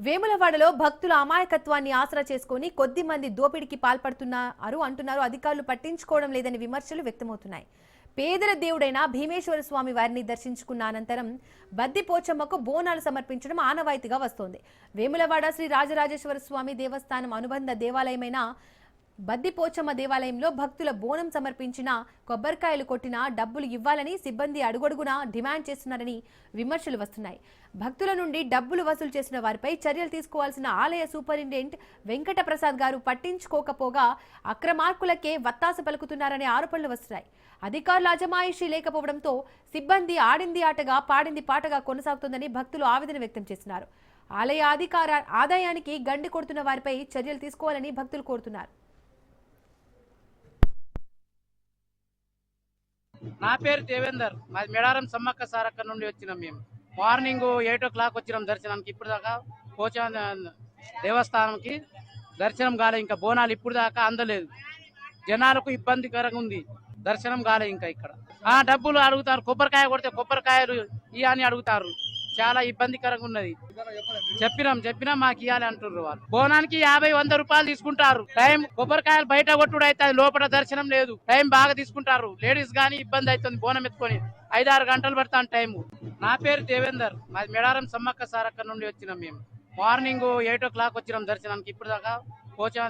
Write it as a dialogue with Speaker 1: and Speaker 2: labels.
Speaker 1: వేములవాడలో భక్తుల అమాయకత్వాన్ని ఆసరా చేసుకుని కొద్ది మంది దోపిడీకి పాల్పడుతున్నారు అంటున్నారు అధికారులు పట్టించుకోవడం లేదని విమర్శలు వ్యక్తమవుతున్నాయి. పేదల దేవుడైన భీమేశ్వర స్వామి వారిని దర్శించుకున్న అనంతరం బద్ది పోచమ్మకు బోనాలు సమర్పించడం ఆనవాయితీగా వస్తోంది. వేములవాడ శ్రీ రాజరాజేశ్వర స్వామి దేవస్థానం అనుబంధ దేవాలయమైన బద్దిపోచమ్మ దేవాలయంలో భక్తుల బోనం సమర్పించిన కొబ్బరికాయలు కొట్టిన డబ్బులు ఇవ్వాలని సిబ్బంది అడుగడుగునా డిమాండ్ చేస్తున్నారని విమర్శలు వస్తున్నాయి. భక్తుల నుండి డబ్బులు వసూలు చేసిన వారిపై చర్యలు తీసుకోవాల్సిన ఆలయ సూపరింటెండెంట్ వెంకటప్రసాద్ గారు పట్టించుకోకపోగా అక్రమార్కులకే వత్తాస పలుకుతున్నారనే ఆరోపణలు వస్తున్నాయి. అధికారుల అజమాయిషీ లేకపోవడంతో సిబ్బంది ఆడింది ఆటగా పాడింది పాటగా కొనసాగుతోందని భక్తులు ఆవేదన వ్యక్తం చేస్తున్నారు. ఆలయ అధికార ఆదాయానికి గండి కొడుతున్న వారిపై చర్యలు తీసుకోవాలని భక్తులు కోరుతున్నారు.
Speaker 2: నా పేరు దేవేందర్. మాది మేడారం సమ్మక్క సారక్క నుండి వచ్చినాం మేము. మార్నింగ్ ఎయిట్ ఓ క్లాక్ వచ్చినాం దర్శనానికి ఇప్పుడు దాకా పోచా దేవస్థానంకి దర్శనం కాలే ఇంకా బోనాలు ఇప్పుడు దాకా అందలేదు. జనాలకు ఇబ్బందికరంగా ఉంది. దర్శనం కాలే ఇంకా ఇక్కడ. ఆ డబ్బులు అడుగుతారు. కొబ్బరికాయ కొడితే కొబ్బరికాయలు ఇవి అని అడుగుతారు. చాలా ఇబ్బందికరంగా ఉన్నది. చెప్పినాం చెప్పినా మాకు ఇవ్వాలి అంటున్నారు వాళ్ళు. బోనానికి యాభై వంద రూపాయలు తీసుకుంటారు. టైం కొబ్బరికాయలు బయట కొట్టుడు అయితే లోపల దర్శనం లేదు. టైం బాగా తీసుకుంటారు. లేడీస్ గానీ ఇబ్బంది అవుతుంది బోనం ఎత్తుకొని. ఐదారు గంటలు పడతాను టైం నా పేరు దేవేందర్. మాది మెడారం సమ్మక్క సారక్క నుండి వచ్చినాం మేము. మార్నింగ్ ఎయిట్ ఓ క్లాక్ వచ్చినాం దర్శనానికి. ఇప్పుడు దాకా పోచా